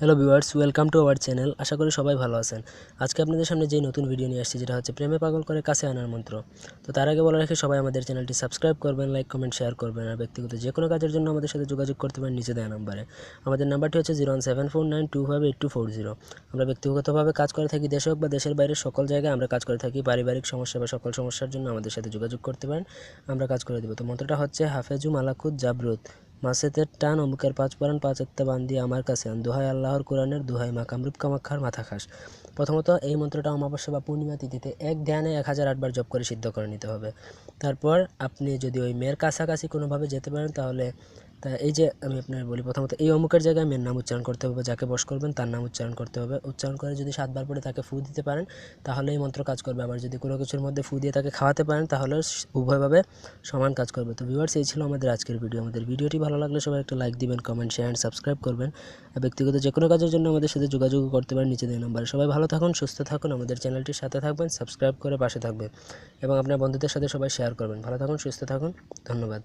Hello viewers welcome to our channel আশা করি সবাই ভালো আছেন। আজকে আপনাদের সামনে যে নতুন ভিডিও নিয়ে আসছি, যেটা হচ্ছে প্রেমে পাগল করে কাছে আনার মন্ত্র। তো তার আগে বলে রাখি, সবাই আমাদের চ্যানেলটি সাবস্ক্রাইব করবেন লাইক কমেন্ট শেয়ার করবেন, আর ব্যক্তিগত যে কোনো কাজের জন্য আমাদের সাথে যোগাযোগ করতে পারেন নিচে দেওয়া নাম্বারে আমাদের নাম্বারটি হচ্ছে zero one seven four nine two five eight two zero আমরা ব্যক্তিগতভাবে কাজ করে থাকি দেশে হোক বা দেশের বাইরে সকল জায়গায়, আমরা কাজ করে থাকি পারিবারিক সমস্যা বা সকল সমস্যার জন্য আমাদের সাথে যোগাযোগ করতে পারেন। আমরা কাজ করে দেবো। তো মন্ত্রটা হচ্ছে হাফেজু মালাকুত জাবরুত। মাসেতের টান, অমুকের পাঁচ পরাণ, পাঁচ বান বান্দি আমার কাছে আন। দোহাই আল্লাহর কোরআনের, দোহাই মা কামরূপ কামাক্ষার মাথা খাস। প্রথমত এই মন্ত্রটা অমাবস্যা বা পূর্ণিমা তিথিতে এক ধ্যানে এক হাজার আটবার জপ করে সিদ্ধ করে নিতে হবে। তারপর আপনি যদি ওই মেয়ের কাছাকাছি কোনোভাবে যেতে পারেন, তাহলে তা এই যে আমি আপনার বলি, প্রথমত এই অমুকের জায়গায় মেয়ের নাম উচ্চারণ করতে হবে, যাকে বস করবেন তার নাম উচ্চারণ করতে হবে। উচ্চারণ করে যদি সাতবার পরে তাকে ফু দিতে পারেন, তাহলে এই মন্ত্র কাজ করবে। আবার যদি কোনো কিছুর মধ্যে ফু দিয়ে তাকে খাওয়াতে পারেন, তাহলে উভয়ভাবে সমান কাজ করবে। তো ভিউয়ার্স এই ছিল আমাদের আজকের ভিডিও আমাদের ভিডিওটি ভালো লাগলে সবাই একটা লাইক দিবেন কমেন্ট শেয়ার অ্যান্ড সাবস্ক্রাইব করবেন। আর ব্যক্তিগত যে কোনো কাজের জন্য আমাদের সাথে যোগাযোগ করতে পারেন নিচে দেওয়া নাম্বারে। সবাই ভালো থাকুন, সুস্থ থাকুন, আমাদের চ্যানেলটির সাথে থাকবেন সাবস্ক্রাইব করে পাশে থাকবেন। এবং আপনার বন্ধুদের সাথে সবাই শেয়ার করবেন। ভালো থাকুন, সুস্থ থাকুন, ধন্যবাদ।